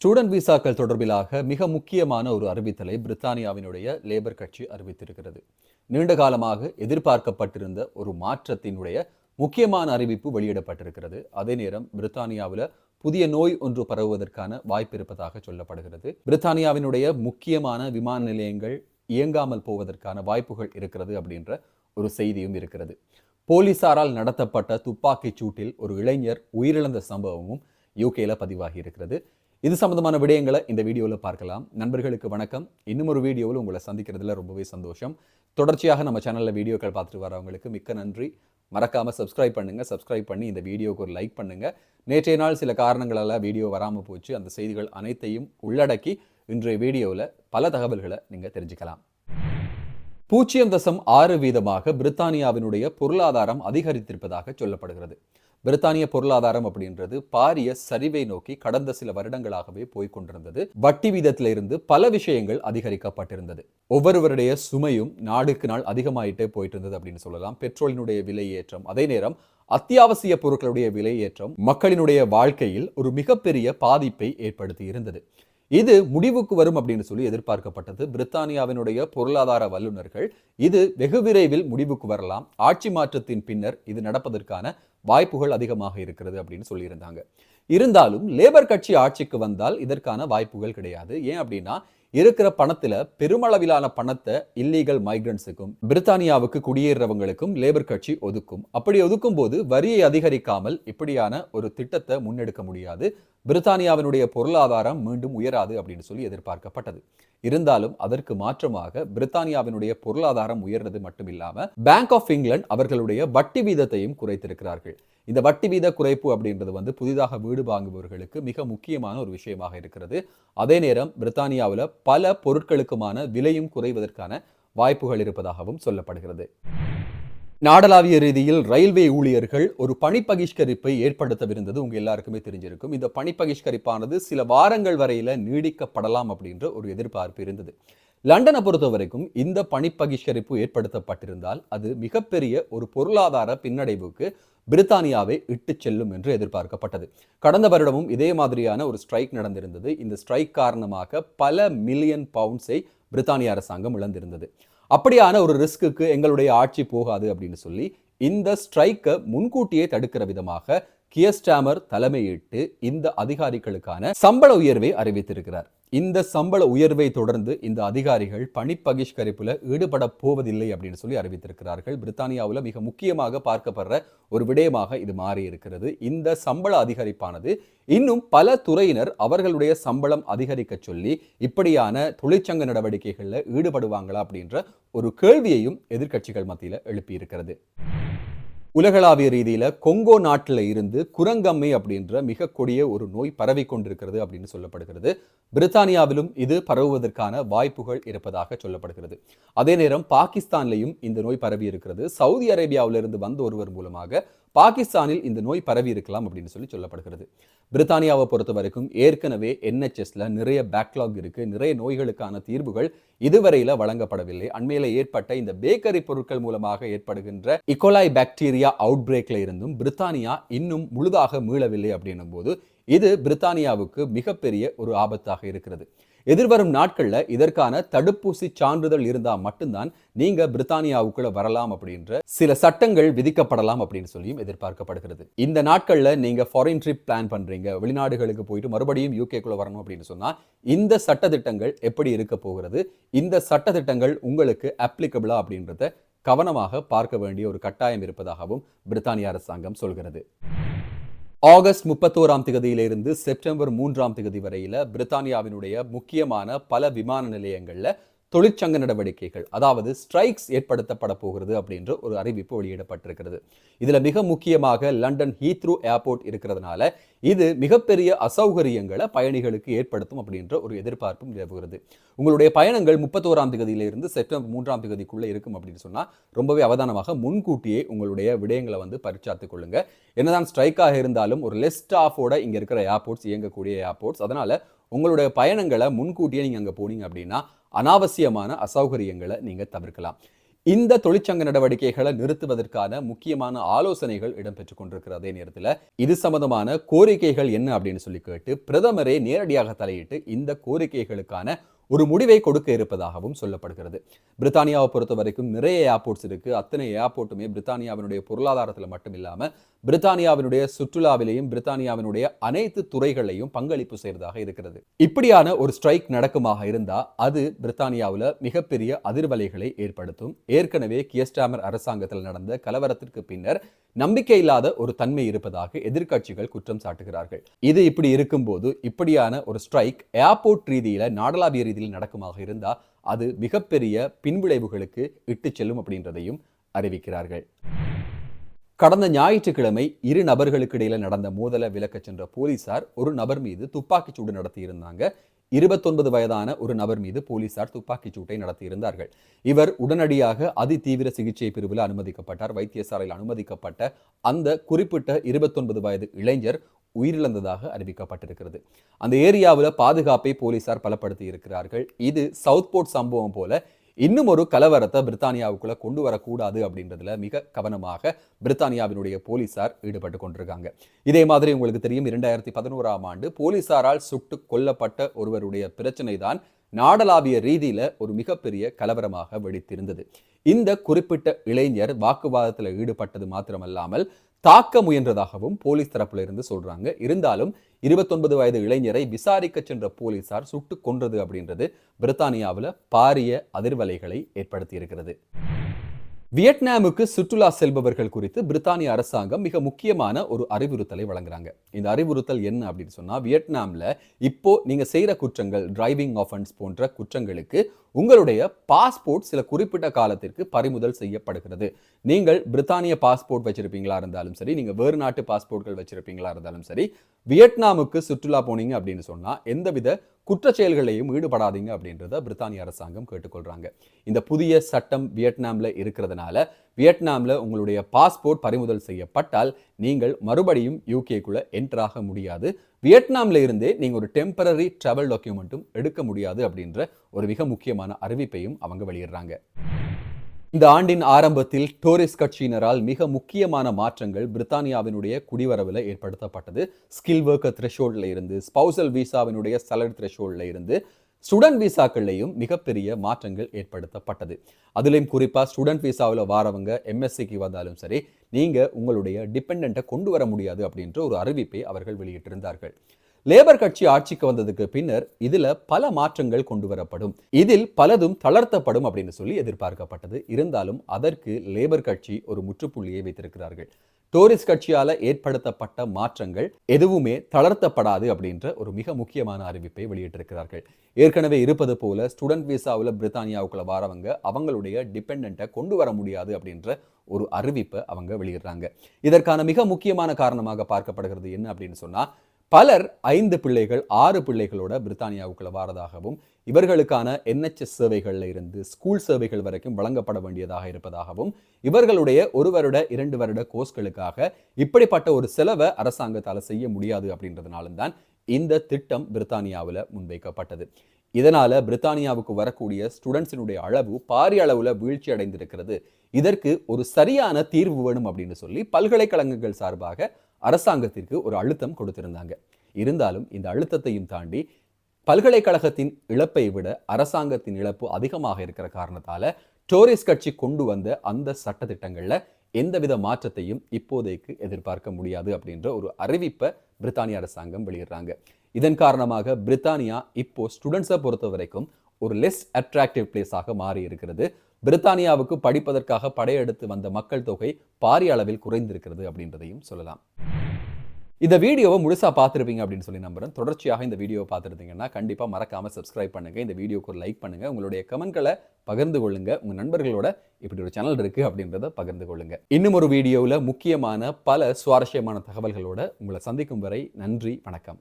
Student விசாக்கள் தொடர்பிலாக மிக முக்கியமான ஒரு அறிவித்தலை பிரித்தானியாவினுடைய லேபர் கட்சி அறிவித்திருக்கிறது. நீண்ட காலமாக எதிர்பார்க்கப்பட்டிருந்த ஒரு மாற்றத்தினுடைய முக்கியமான அறிவிப்பு வெளியிடப்பட்டிருக்கிறது. அதே நேரம் பிரித்தானியாவில் புதிய நோய் ஒன்று பரவுவதற்கான வாய்ப்பு இருப்பதாக சொல்லப்படுகிறது. பிரித்தானியாவினுடைய முக்கியமான விமான நிலையங்கள் இயங்காமல் போவதற்கான வாய்ப்புகள் இருக்கிறது அப்படின்ற ஒரு செய்தியும் இருக்கிறது. போலீசாரால் நடத்தப்பட்ட துப்பாக்கிச் சூட்டில் ஒரு இளைஞர் உயிரிழந்த சம்பவமும் யூகேல பதிவாகி இருக்கிறது. இது சம்மந்தமான விடயங்களை இந்த வீடியோவில் பார்க்கலாம். நண்பர்களுக்கு வணக்கம். இன்னும் ஒரு வீடியோவில் உங்களை சந்திக்கிறதுல ரொம்பவே சந்தோஷம். தொடர்ச்சியாக நம்ம சேனலில் வீடியோக்கள் பார்த்துட்டு வரவங்களுக்கு மிக்க நன்றி. மறக்காமல் சப்ஸ்கிரைப் பண்ணுங்கள் சப்ஸ்கிரைப் பண்ணி இந்த வீடியோவுக்கு ஒரு லைக் பண்ணுங்க. நேற்றைய நாள் சில காரணங்களால் வீடியோ வராமல் போச்சு. அந்த செய்திகள் அனைத்தையும் உள்ளடக்கி இன்றைய வீடியோவில் பல தகவல்களை நீங்கள் தெரிஞ்சுக்கலாம். பூஜ்ஜியம் தசம் ஆறு வீதமாக பிரித்தானியாவினுடைய பொருளாதாரம் அதிகரித்திருப்பதாக சொல்லப்படுகிறது. பிரித்தானிய பொருளாதாரம் அப்படின்றது பாரிய சரிவை நோக்கி கடந்த சில வருடங்களாகவே போய்க் கொண்டிருந்தது. வட்டி வீதத்திலிருந்து பல விஷயங்கள் அதிகரிக்கப்பட்டிருந்தது. ஒவ்வொருவருடைய சுமையும் நாடுக்கு நாள் அதிகமாயிட்டே போயிட்டு இருந்தது அப்படின்னு சொல்லலாம். பெட்ரோலினுடைய விலை ஏற்றம் அதே நேரம் அத்தியாவசிய பொருட்களுடைய விலை ஏற்றம் மக்களினுடைய வாழ்க்கையில் ஒரு மிகப்பெரிய பாதிப்பை ஏற்படுத்தி இருந்தது. இது முடிவுக்கு வரும் அப்படின்னு சொல்லி எதிர்பார்க்கப்பட்டது. பிரித்தானியாவினுடைய பொருளாதார வல்லுநர்கள் இது வெகு விரைவில் முடிவுக்கு வரலாம். ஆட்சி மாற்றத்தின் பின்னர் இது நடப்பதற்கான வாய்ப்புகள் அதிகமாக இருக்கிறது அப்படின்னு சொல்லியிருந்தாங்க. இருந்தாலும் லேபர் கட்சி ஆட்சிக்கு வந்தால் இதற்கான வாய்ப்புகள் கிடையாது. ஏன் அப்படின்னா இருக்கிற பணத்துல பெருமளவிலான பணத்தை இல்லீகல் மைக்ரன்ஸுக்கும் பிரித்தானியாவுக்கு குடியேறவங்களுக்கும் லேபர் கட்சி ஒதுக்கும். அப்படி ஒதுக்கும் போது வரியை அதிகரிக்காமல் இப்படியான ஒரு திட்டத்தை முன்னெடுக்க முடியாது. பிரித்தானியாவினுடைய பொருளாதாரம் மீண்டும் உயராது அப்படின்னு சொல்லி எதிர்பார்க்கப்பட்டது. இருந்தாலும் அதற்கு மாற்றமாக பிரித்தானியாவினுடைய பொருளாதாரம் உயர்றது மட்டும் இல்லாமல் பேங்க் ஆஃப் இங்கிலாந்து அவர்களுடைய வட்டி வீதத்தையும் குறைத்திருக்கிறார்கள். இந்த வட்டி வீத குறைப்பு அப்படின்றது வந்து புதிதாக வீடு வாங்குபவர்களுக்கு மிக முக்கியமான ஒரு விஷயமாக இருக்கிறது. அதே நேரம் பிரித்தானியாவில் பல பொருட்களுக்குமான விலையும் குறைவதற்கான வாய்ப்புகள் இருப்பதாகவும் சொல்லப்படுகிறது. நாடளாவிய ரீதியில் ரயில்வே ஊழியர்கள் ஒரு பணி பகிஷ்கரிப்பை ஏற்படுத்தவிருந்தது உங்க எல்லாருக்குமே தெரிஞ்சிருக்கும். இந்த பணி பகிஷ்கரிப்பானது சில வாரங்கள் வரையில நீடிக்கப்படலாம் அப்படின்ற ஒரு எதிர்பார்ப்பு இருந்தது. லண்டனை பொறுத்த வரைக்கும் இந்த பணிப்பகிஷ்கரிப்பு ஏற்படுத்தப்பட்டிருந்தால் அது மிகப்பெரிய ஒரு பொருளாதார பின்னடைவுக்கு பிரித்தானியாவை இட்டு செல்லும் என்று எதிர்பார்க்கப்பட்டது. கடந்த வருடமும் இதே மாதிரியான ஒரு ஸ்ட்ரைக் நடந்திருந்தது. இந்த ஸ்ட்ரைக் காரணமாக பல மில்லியன் பவுண்ட்ஸை பிரித்தானிய அரசாங்கம் இழந்திருந்தது. அப்படியான ஒரு ரிஸ்க்குக்கு எங்களுடைய ஆட்சி போகாது அப்படின்னு சொல்லி இந்த ஸ்ட்ரைக்கை முன்கூட்டியே தடுக்கிற விதமாக கியஸ்டாமர் தலைமையிட்டு இந்த அதிகாரிகளுக்கான சம்பள உயர்வை அறிவித்திருக்கிறார். இந்த சம்பள உயர்வை தொடர்ந்து இந்த அதிகாரிகள் பணி பகிஷ்கரிப்புல ஈடுபட போவதில்லை அப்படின்னு சொல்லி அறிவித்திருக்கிறார்கள். பிரித்தானியாவில் மிக முக்கியமாக பார்க்கப்படுற ஒரு விடயமாக இது மாறி இருக்கிறது இந்த சம்பள அதிகரிப்பானது இன்னும் பல துறையினர் அவர்களுடைய சம்பளம் அதிகரிக்க சொல்லி இப்படியான தொழிற்சங்க நடவடிக்கைகளில் ஈடுபடுவாங்களா அப்படின்ற ஒரு கேள்வியையும் எதிர்க்கட்சிகள் மத்தியில் எழுப்பியிருக்கிறது. உலகளாவிய ரீதியில் கொங்கோ நாட்டில் இருந்து குரங்கம்மை அப்படின்ற மிக கொடிய ஒரு நோய் பரவி கொண்டிருக்கிறது அப்படின்னு சொல்லப்படுகிறது. பிரித்தானியாவிலும் இது பரவுவதற்கான வாய்ப்புகள் இருப்பதாக சொல்லப்படுகிறது. அதே நேரம் பாகிஸ்தான்லையும் இந்த நோய் பரவி இருக்கிறது. சவுதி அரேபியாவிலிருந்து வந்த ஒருவர் மூலமாக பாகிஸ்தானில் இந்த நோய் பரவி இருக்கலாம் அப்படின்னு சொல்லி சொல்லப்படுகிறது. பிரித்தானியாவை பொறுத்த வரைக்கும் ஏற்கனவே என்ஹெச்எஸ்ல நிறைய பேக்லாக் இருக்கு. நிறைய நோய்களுக்கான தீர்வுகள் இதுவரையில வழங்கப்படவில்லை. அண்மையில ஏற்பட்ட இந்த பேக்கரி பொருட்கள் மூலமாக ஏற்படுகின்ற இக்கோலாய் பாக்டீரியா அவுட் பிரேக்ல இருந்தும் பிரித்தானியா இன்னும் முழுதாக மீளவில்லை அப்படின்னும் போது இது பிரித்தானியாவுக்கு மிகப்பெரிய ஒரு ஆபத்தாக இருக்கிறது. எதிர்வரும் நாட்கள்ல இதற்கான தடுப்பூசி சான்றிதழ் இருந்தா மட்டும்தான் நீங்க பிரித்தானியாவுக்குள்ள வரலாம் அப்படின்ற சில சட்டங்கள் விதிக்கப்படலாம் அப்படின்னு சொல்லியும் எதிர்பார்க்கப்படுகிறது. இந்த நாட்களில் நீங்க ஃபாரின் ட்ரிப் பிளான் பண்றீங்க வெளிநாடுகளுக்கு போயிட்டு மறுபடியும் யூகேக்குள்ள வரணும் அப்படின்னு சொன்னா இந்த சட்டத்திட்டங்கள் எப்படி இருக்க போகிறது? இந்த சட்டத்திட்டங்கள் உங்களுக்கு அப்ளிகபிளா அப்படின்றத கவனமாக பார்க்க வேண்டிய ஒரு கட்டாயம் இருப்பதாகவும் பிரித்தானிய அரசாங்கம் சொல்கிறது. ஆகஸ்ட் முப்பத்தோராம் திகதியிலிருந்து செப்டம்பர் மூன்றாம் திகதி வரையில பிரித்தானியாவினுடைய முக்கியமான பல விமான நிலையங்களில் தொழிற்சங்க நடவடிக்கைகள் அதாவது ஸ்ட்ரைக்ஸ் ஏற்படுத்தப்பட போகிறது அப்படின்ற ஒரு அறிவிப்பு வெளியிடப்பட்டிருக்கிறது. இதில் மிக முக்கியமாக லண்டன் ஹீத்ரூ ஏர்போர்ட் இருக்கிறதுனால இது மிகப்பெரிய அசௌகரியங்களை பயணிகளுக்கு ஏற்படுத்தும் அப்படின்ற ஒரு எதிர்பார்ப்பும் நிலவுகிறது. உங்களுடைய பயணங்கள் முப்பத்தோராம் தேதியிலிருந்து செப்டம்பர் மூன்றாம் தேதிக்குள்ளே இருக்கும் அப்படின்னு சொன்னால் ரொம்பவே அவதானமாக முன்கூட்டியே உங்களுடைய விடயங்களை வந்து பரிச்சாத்துக் கொள்ளுங்க. என்னதான் ஸ்ட்ரைக்காக இருந்தாலும் ஒரு லெஸ் ஸ்டாஃபோட இங்கே இருக்கிற ஏர்போர்ட்ஸ் இயங்கக்கூடிய ஏர்போர்ட்ஸ் அதனால் உங்களுடைய பயணங்களை முன்கூட்டியே நீங்கள் அங்கே போனீங்க அப்படின்னா அனாவசியமான அசௌகரியங்களை நீங்கள் தவிர்க்கலாம். இந்த தொழிற்சங்க நடவடிக்கைகளை நிறுத்துவதற்கான முக்கியமான ஆலோசனைகள் இடம்பெற்று கொண்டிருக்கிற அதே நேரத்தில் இது சம்பந்தமான கோரிக்கைகள் என்ன அப்படின்னு சொல்லி கேட்டு பிரதமரே நேரடியாக தலையிட்டு இந்த கோரிக்கைகளுக்கான ஒரு முடிவை கொடுக்க இருப்பதாகவும் சொல்லப்படுகிறது. பிரித்தானியாவை பொறுத்த வரைக்கும் நிறைய ஏர்போர்ட்ஸ் இருக்கு. அத்தனை ஏர்போர்ட்டுமே பிரித்தானியாவினுடைய பொருளாதாரத்தில் மட்டும் இல்லாமல் பிரித்தானியாவினுடைய சுற்றுலாவிலையும் பிரித்தானியாவினுடைய அனைத்து துறைகளையும் பங்களிப்பு செய்வதாக இருக்கிறது. இப்படியான ஒரு ஸ்ட்ரைக் நடக்குமாக இருந்தால் அது பிரித்தானியாவில் மிகப்பெரிய அதிர்வலைகளை ஏற்படுத்தும். ஏற்கனவே கியஸ்டாமர் அரசாங்கத்தில் நடந்த கலவரத்திற்கு பின்னர் நம்பிக்கை இல்லாத ஒரு தன்மை இருப்பதாக எதிர்க்கட்சிகள் குற்றம் சாட்டுகிறார்கள். இது இப்படி இருக்கும்போது இப்படியான ஒரு ஸ்ட்ரைக் ஏர்போர்ட் ரீதியில நாடளாவிய ரீதியில் ரீதியில் நடக்குமாக இருந்தால் அது மிகப்பெரிய பின்விளைவுகளுக்கு இட்டு செல்லும் அப்படின்றதையும் அறிவிக்கிறார்கள். கடந்த ஞாயிற்றுக்கிழமை இரு நபர்களுக்கு இடையில நடந்த மோதலை விலக்கச் சென்ற போலீசார் ஒரு நபர் மீது துப்பாக்கிச் சூடு நடத்தியிருந்தாங்க. இருபத்தொன்பது வயதான ஒரு நபர் மீது போலீசார் துப்பாக்கிச் சூட்டை நடத்தியிருந்தார்கள். இவர் உடனடியாக அதிதீவிர சிகிச்சை பிரிவில் அனுமதிக்கப்பட்டார். வைத்தியசாலையில் அனுமதிக்கப்பட்ட அந்த குறிப்பிட்ட இருபத்தொன்பது வயது இளைஞர் உயிரிழந்ததாக அறிவிக்கப்பட்டிருக்கிறது. அந்த ஏரியாவில் பாதுகாப்பை போலீசார் பலப்படுத்தி இருக்கிறார்கள். இது சவுத் போர்ட் சம்பவம் போல இன்னும் ஒரு கலவரத்தை பிரித்தானியாவுக்குள்ள கொண்டு வரக்கூடாது அப்படின்றதுல மிக கவனமாக பிரித்தானியாவினுடைய போலீசார் ஈடுபட்டு கொண்டிருக்காங்க. இதே மாதிரி உங்களுக்கு தெரியும் இரண்டாயிரத்தி பதினோராம் ஆண்டு போலீசாரால் சுட்டு கொல்லப்பட்ட ஒருவருடைய பிரச்சனை தான் நாடளாவிய ரீதியில ஒரு மிகப்பெரிய கலவரமாக வெடித்திருந்தது. இந்த குறிப்பிட்ட இளைஞர் வாக்குவாதத்தில் ஈடுபட்டது மாத்திரமல்லாமல் தாக்க முயன்றதாகவும் போலீஸ் தரப்புல இருந்து சொல்றாங்க. இருந்தாலும் இருபத்தொன்பது வயது இளைஞரை விசாரிக்க சென்ற போலீசார் சுட்டு கொன்றது அப்படின்றது பிரித்தானியாவில் பாரிய அதிர்வலைகளை ஏற்படுத்தி இருக்கிறது வியட்நாமுக்கு சுற்றுலா செல்பவர்கள் குறித்து பிரித்தானிய அரசாங்கம் மிக முக்கியமான ஒரு அறிவுறுத்தலை வழங்குறாங்க. இந்த அறிவுறுத்தல் என்ன அப்படின்னு சொன்னா வியட்நாம்ல இப்போ நீங்க செய்யற குற்றங்கள் டிரைவிங் ஆஃபன்ஸ் போன்ற குற்றங்களுக்கு உங்களுடைய பாஸ்போர்ட் சில குறிப்பிட்ட காலத்திற்கு பறிமுதல் செய்யப்படுகிறது. நீங்கள் பிரித்தானிய பாஸ்போர்ட் வச்சிருப்பீங்களா இருந்தாலும் சரி நீங்கள் வேறு நாட்டு பாஸ்போர்ட்கள் வச்சிருப்பீங்களா இருந்தாலும் சரி வியட்நாமுக்கு சுற்றுலா போனீங்க அப்படின்னு சொன்னால் எந்தவித குற்றச்செயல்களையும் ஈடுபடாதீங்க அப்படின்றத பிரித்தானிய அரசாங்கம் கேட்டுக்கொள்கிறாங்க இந்த புதிய சட்டம் வியட்நாமில் இருக்கிறதுனால வியட்நாமில் உங்களுடைய பாஸ்போர்ட் பறிமுதல் செய்யப்பட்டால் நீங்கள் மறுபடியும் யூகேக்குள்ளே என்ட்ராக முடியாது. வியட்நாமில் இருந்தே நீங்கள் ஒரு டெம்பரரி ட்ராவல் டாக்குமெண்ட்டும் எடுக்க முடியாது அப்படின்ற ஒரு மிக முக்கியமான அறிவிப்பையும் அவங்க வெளியிடுறாங்க. இந்த ஆண்டின் ஆரம்பத்தில் டோரிஸ் கட்சியினரால் மிக முக்கியமான மாற்றங்கள் பிரித்தானியாவினுடைய குடிவரவில் ஏற்படுத்தப்பட்டது. ஸ்கில் ஒர்க்கர் த்ரெஷோல்டில் இருந்து ஸ்பௌசல் விசாவினுடைய சலட் த்ரெஷோல்டில் இருந்து ஸ்டூடெண்ட் விசாக்கள்லையும் மிகப்பெரிய மாற்றங்கள் ஏற்படுத்தப்பட்டது. அதுலேயும் குறிப்பாக ஸ்டூடெண்ட் விசாவில் வாரவங்க எம்எஸ்சிக்கு வந்தாலும் சரி நீங்கள் உங்களுடைய டிபெண்ட்டை கொண்டு வர முடியாது அப்படின்ற ஒரு அறிவிப்பை அவர்கள் வெளியிட்டிருந்தார்கள். லேபர் கட்சி ஆட்சிக்கு வந்ததுக்கு பின்னர் இதுல பல மாற்றங்கள் கொண்டு வரப்படும். இதில் பலதும் தளர்த்தப்படும் அப்படின்னு சொல்லி எதிர்பார்க்கப்பட்டது. இருந்தாலும் அதற்கு லேபர் கட்சி ஒரு முற்றுப்புள்ளியை வைத்திருக்கிறார்கள். டோரிஸ் கட்சியால் ஏற்படுத்தப்பட்ட மாற்றங்கள் எதுவுமே தளர்த்தப்படாது அப்படின்ற ஒரு மிக முக்கியமான அறிவிப்பை வெளியிட்டிருக்கிறார்கள். ஏற்கனவே இருப்பது போல ஸ்டூடெண்ட் விசாவில் பிரித்தானியாவுக்குள்ள வரவங்க அவங்களுடைய டிபெண்ட்டை கொண்டு வர முடியாது அப்படின்ற ஒரு அறிவிப்பை அவங்க வெளியிடுறாங்க. இதற்கான மிக முக்கியமான காரணமாக பார்க்கப்படுகிறது என்ன அப்படின்னு சொன்னா பலர் ஐந்து பிள்ளைகள் ஆறு பிள்ளைகளோட பிரித்தானியாவுக்குள்ள வாரதாகவும் இவர்களுக்கான என்ஹெச்எஸ் சேவைகளில் இருந்து ஸ்கூல் சேவைகள் வரைக்கும் வழங்கப்பட வேண்டியதாக இருப்பதாகவும் இவர்களுடைய ஒரு வருட இரண்டு வருட கோர்ஸ்களுக்காக இப்படிப்பட்ட ஒரு செலவை அரசாங்கத்தால் செய்ய முடியாது அப்படின்றதுனாலும் தான் இந்த திட்டம் பிரித்தானியாவில் முன்வைக்கப்பட்டது. இதனால் பிரித்தானியாவுக்கு வரக்கூடிய ஸ்டூடெண்ட்ஸினுடைய அளவு பாரிய அளவில் வீழ்ச்சி அடைந்திருக்கிறது. இதற்கு ஒரு சரியான தீர்வு வேணும் அப்படின்னு சொல்லி பல்கலைக்கழகங்கள் சார்பாக அரசாங்கத்திற்கு ஒரு அழுத்தம் கொடுத்திருந்தாங்க. இருந்தாலும் இந்த அழுத்தத்தையும் தாண்டி பல்கலைக்கழகத்தின் இழப்பை விட அரசாங்கத்தின் இழப்பு அதிகமாக இருக்கிற காரணத்தால் டோரிஸ் கட்சி கொண்டு வந்த அந்த சட்டத்திட்டங்களில் எந்தவித மாற்றத்தையும் இப்போதைக்கு எதிர்பார்க்க முடியாது அப்படின்ற ஒரு அறிவிப்பை பிரித்தானிய அரசாங்கம் வெளியிடுறாங்க. இதன் காரணமாக பிரித்தானியா இப்போ ஸ்டூடெண்ட்ஸை பொறுத்த வரைக்கும் ஒரு லெஸ் அட்ராக்டிவ் பிளேஸாக மாறி இருக்கிறது. பிரித்தானியாவுக்கு படிப்பதற்காக படையெடுத்து வந்த மக்கள் தொகை பாரிய அளவில் குறைந்திருக்கிறது அப்படின்றதையும் சொல்லலாம். இந்த வீடியோவை முழுசாக பார்த்துருப்பீங்க அப்படின்னு சொல்லி நம்புறேன். தொடர்ச்சியாக இந்த வீடியோவை பார்த்துருந்தீங்கன்னா கண்டிப்பாக மறக்காமல் சப்ஸ்கிரைப் பண்ணுங்கள் இந்த வீடியோக்கு ஒரு லைக் பண்ணுங்கள் உங்களுடைய கமெண்ட்களை பகிர்ந்து கொள்ளுங்க. உங்கள் நண்பர்களோட இப்படி ஒரு சேனல் இருக்குது அப்படின்றத பகிர்ந்து கொள்ளுங்க. இன்னும் ஒரு வீடியோவில் முக்கியமான பல சுவாரஸ்யமான தகவல்களோட உங்களை சந்திக்கும் வரை நன்றி வணக்கம்.